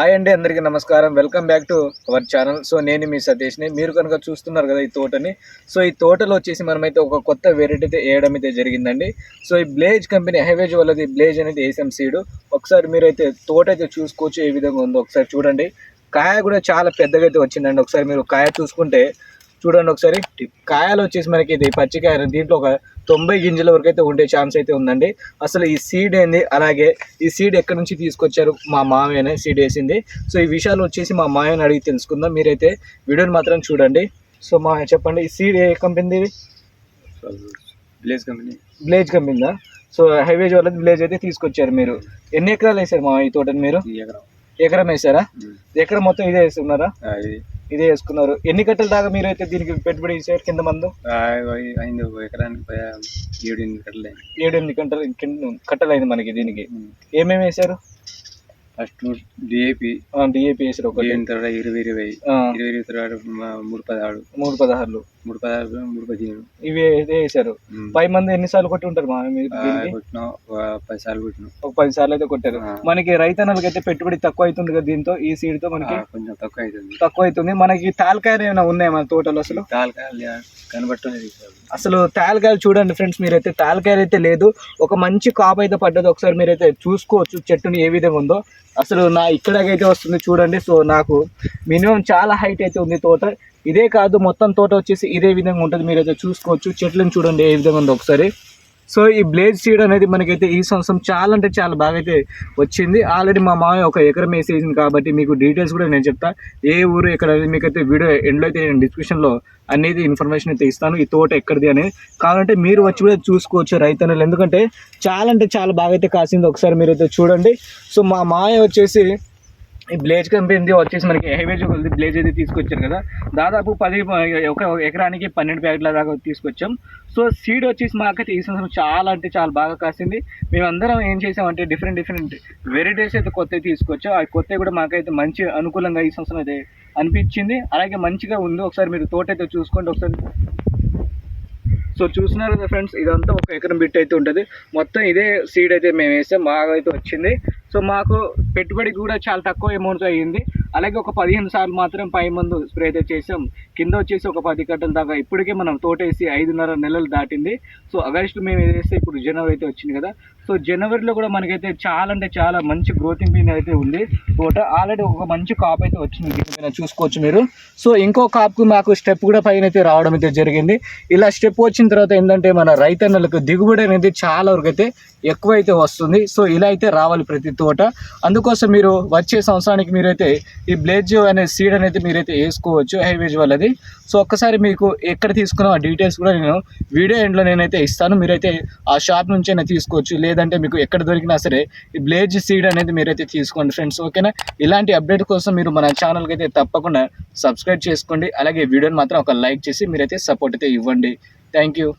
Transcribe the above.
Hi అండి అందరికీ నమస్కారం. Welcome back to our channel so నేను మీ సతీష్ని. మీరు కనుక చూస్తున్నారు కదా ఈ తోటని. సో ఈ తోటలో వచ్చేసి మనమైతే ఒక కొత్త వెరైటీ అయితే వేయడం అయితే జరిగిందండి. సో ఈ బ్లేజ్ కంపెనీ హైవేజ్ వాళ్ళది బ్లేజ్ అనేది వేసాం సీడు ఒకసారి మీరైతే తోట అయితే చూసుకోవచ్చు ఏ విధంగా ఉందో ఒకసారి చూడండి. కాయ కూడా చాలా పెద్దగా అయితే వచ్చిందండి. ఒకసారి మీరు కాయ చూసుకుంటే చూడండి ఒకసారి. కాయలు వచ్చేసి మనకి ఇది పచ్చికాయ దీంట్లో ఒక తొంభై గింజల వరకు అయితే ఉండే ఛాన్స్ అయితే ఉందండి. అసలు ఈ సీడ్ ఏంది? అలాగే ఈ సీడ్ ఎక్కడి నుంచి తీసుకొచ్చారు? మా మామయ్యనే సీడ్ వేసింది. సో ఈ విషయాలు వచ్చేసి మా మామయ్యని అడిగి తెలుసుకుందాం. మీరైతే వీడియోని మాత్రం చూడండి. సో మా చెప్పండి ఈ సీడ్ ఏ కంపెనీది? ఇది విలేజ్ కంపెనీ బ్లేజ్ కంపెనీదా సో హైవేజ్ వాళ్ళది బ్లేజ్ అయితే తీసుకొచ్చారు మీరు. ఎన్ని ఎకరాలు వేసారు మా ఈ తోటని మీరు? ఎకరం. ఎకరం వేసారా ఎకరం మొత్తం ఇదే వేసుకున్నారా ఆ, ఇది వేసుకున్నారు. ఎన్ని కట్టల దాకా మీరు అయితే దీనికి పెట్టుబడి చేశారు కింద మందు? అయింది ఒక ఎకరానికి ఏడు ఎనిమిది కట్టలే ఏడు ఎనిమిది గంటలు కింద కట్టలైంది మనకి దీనికి. ఏమేమి వేశారు? First DAP. డిఏపి వేసారు ఒకటి. తర్వాత ఇరవై ఇరవై. ఇరవై ఇరవై తర్వాత మూడు పదహారు. మూడు పదహారులు. మూడు మూడు పదిహేను ఇవి వేసారు పై మంది ఎన్నిసార్లు కొట్టి ఉంటారు మా మీరు దీనికి? కొట్టినాం. పది సార్లు కొట్టినాం. ఒక పది సార్లు అయితే కొట్టారు. ఆ. మనకి రైతన్నలకి అయితే పెట్టుబడి తక్కువ అవుతుంది కదా దీంతో ఈ సీడ్తో మనకి కొంచెం తక్కువ అవుతుంది. తక్కువ అవుతుంది. మనకి తాలకాయలు ఏమైనా ఉన్నాయా మన తోటలో అసలు? తాలకాయలు కనబట్టలేదు అసలు తాలకాయలు చూడండి ఫ్రెండ్స్ మీరైతే తాలకాయలు అయితే లేదు. ఒక మంచి కాపు అయితే పడ్డది. ఒకసారి మీరైతే చూసుకోవచ్చు చెట్టుని ఏ విధంగా ఉందో. అసలు నా ఇక్కడికైతే వస్తుంది చూడండి. సో నాకు మినిమం చాలా హైట్ అయితే ఉంది తోట. ఇదే కాదు మొత్తం తోట వచ్చేసి ఇదే విధంగా ఉంటుంది. మీరైతే చూసుకోవచ్చు. చెట్లను చూడండి ఏ విధంగా ఉందో ఒకసారి. సో ఈ బ్లేజ్ సీడ్ అనేది మనకైతే ఈ సంవత్సరం చాలా అంటే చాలా బాగా అయితే వచ్చింది. ఆల్రెడీ మా మామయ్య ఒక ఎకరం వేసేసింది కాబట్టి మీకు డీటెయిల్స్ కూడా నేను చెప్తా. ఏ ఊరు ఎక్కడ మీకైతే వీడియో ఎండ్లో అయితే నేను డిస్క్రిప్షన్లో అనేది ఇన్ఫర్మేషన్ అయితే ఇస్తాను. ఈ తోట ఎక్కడిది అనేది. కావాలంటే మీరు వచ్చి కూడా చూసుకోవచ్చు రైతన్నలు. ఎందుకంటే చాలా అంటే చాలా బాగా అయితే కాసింది. ఒకసారి మీరైతే చూడండి. సో మా మామయ్య వచ్చేసి ఈ బ్లేజ్ కంపెనీ వచ్చేసి మనకి హైవేజ్ బ్లేజ్ అయితే తీసుకొచ్చారు కదా. దాదాపు పది ఒక ఎకరానికి పన్నెండు ప్యాకెట్ల దాకా తీసుకొచ్చాం. సో సీడ్ వచ్చేసి మాకైతే ఈ సంవత్సరం చాలా అంటే చాలా బాగా కాసింది. మేమందరం ఏం చేసామంటే డిఫరెంట్ డిఫరెంట్ వెరైటీస్ అయితే కొత్తవి తీసుకొచ్చాం. ఆ కొత్తవి కూడా మాకైతే మంచి అనుకూలంగా ఈ సంవత్సరం అయితే అనిపించింది. అలాగే మంచిగా ఉంది. ఒకసారి మీరు తోట అయితే చూసుకోండి. ఒకసారి సో చూస్తున్నారు కదా ఫ్రెండ్స్ ఇదంతా ఒక ఎకరం బిట్ అయితే ఉంటుంది. మొత్తం ఇదే సీడ్ అయితే మేము వేసాం. బాగా అయితే వచ్చింది. సో మాకు పెట్టుబడి కూడా చాలా తక్కువ అమౌంట్ అయ్యింది. అలాగే ఒక పదిహేను సార్లు మాత్రం పై మందు స్ప్రే అయితే చేసాం కింద వచ్చేసి ఒక పది కట్టల దాకా ఇప్పటికే మనం తోటేసి ఐదున్నర నెలలు దాటింది. సో ఆగస్టు మేము వేస్తే ఇప్పుడు జనవరి అయితే వచ్చింది కదా సో జనవరిలో కూడా మనకైతే చాలా అంటే చాలా మంచి గ్రోతింగ్ పీన్ అయితే ఉంది. తోట ఆల్రెడీ ఒక మంచి కాప్ అయితే వచ్చింది. పైన చూసుకోవచ్చు మీరు. సో ఇంకో కాప్కు మాకు స్టెప్ కూడా పైన అయితే రావడం అయితే జరిగింది. ఇలా స్టెప్ వచ్చిన తర్వాత ఏంటంటే మన రైతన్నలకు దిగుబడి అనేది చాలా వరకు అయితే ఎక్కువ అయితే వస్తుంది. సో ఇలా అయితే రావాలి ప్రతి తోట. అందుకు అందుకోసం మీరు వచ్చే సంవత్సరానికి మీరైతే ఈ బ్లేజ్ అనే సీడ్ అనేది మీరైతే వేసుకోవచ్చు హైవేజ్ వాళ్ళది. సో ఒక్కసారి మీకు ఎక్కడ తీసుకున్న ఆ డీటెయిల్స్ కూడా నేను వీడియో ఎండ్లో నేనైతే ఇస్తాను. మీరైతే ఆ షాప్ నుంచైనా తీసుకోవచ్చు. లేదంటే మీకు ఎక్కడ దొరికినా సరే ఈ బ్లేజ్ సీడ్ అనేది మీరైతే తీసుకోండి ఫ్రెండ్స్ ఓకేనా ఇలాంటి అప్డేట్ కోసం మీరు మన ఛానల్కి అయితే తప్పకుండా సబ్స్క్రైబ్ చేసుకోండి. అలాగే వీడియోని మాత్రం ఒక లైక్ చేసి మీరైతే సపోర్ట్ అయితే ఇవ్వండి. Thank you